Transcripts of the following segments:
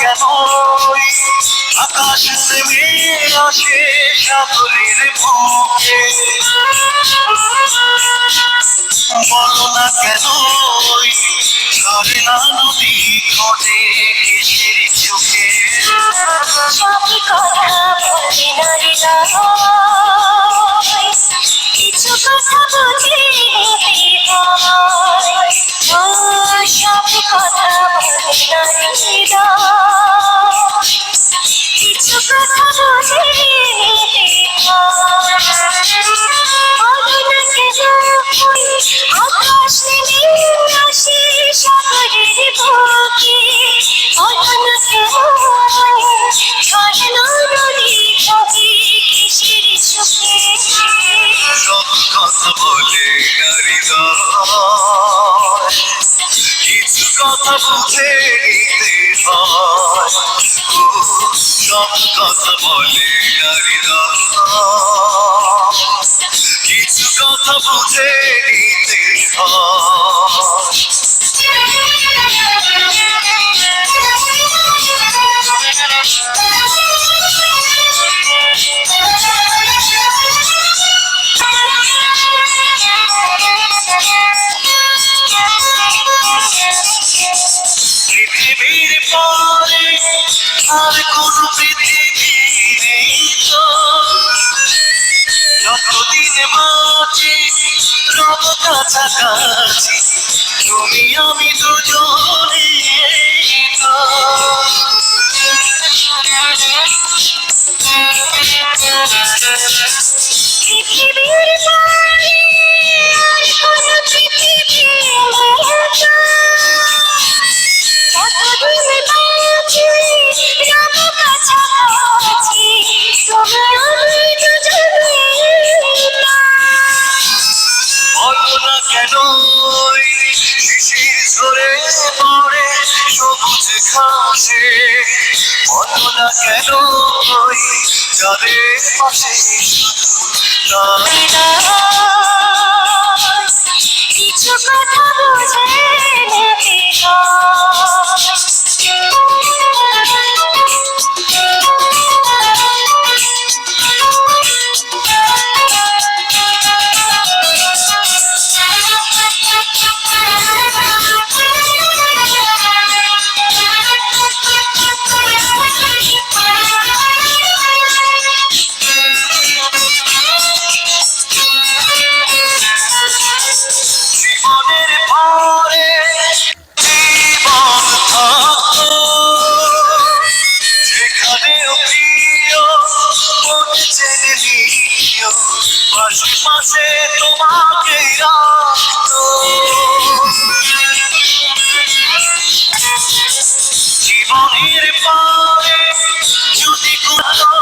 কেন আকাশ নেমে আসে, সাগরের বুকে। বলো না কেন? ঝরে না নদী ঘটে কিসের চোখে। কিছু কথা বলে নারী কিছু কথা বুঝে কথা বুঝে নিতে হয় সব কথা বলে কিছু কথা বুঝে নিতে হয়। আর কোন পৃথিবী নেই তো। যতদিন মাঝে রব কাছাকাছি তুমি আমি দুজনে। না কেন শিশির ঝরে পড়ে সবুজ ঘাসে বলো না কেন যাদের পাশে শুধু কিছু কথা বুঝে জেনে নিও পাশে পাশে তোমাকে রাখতো জীবনের পরে কোনো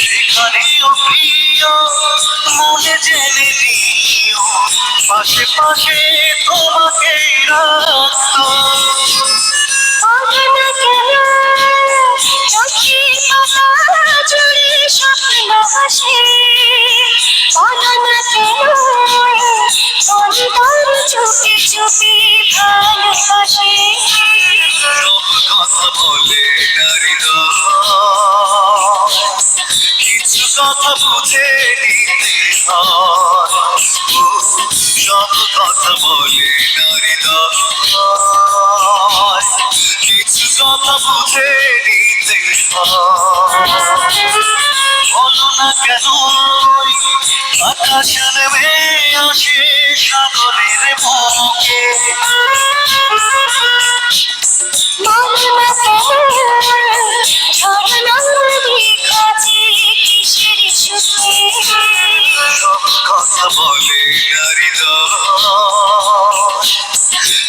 সেখানেও প্রিয় মনে জেনে নিও পাশে পাশে তোমাকে রাখতো কথা বলে নারী কিছু কথা বুঝে নিতে হয় ও, সব কথা বলে নারী কিছু কথা বুঝে নিতে হয় বলো না কেন আকাশ নেমে আসে সাগরের বুকে কাছে কিসের সুখে? সব কথা বলে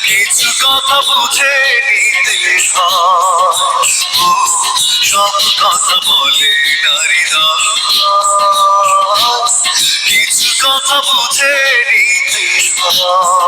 কিছু কথা বুঝে নিতে হয়। সব কথা বলে কিছু কথা বুঝে নিতে হয়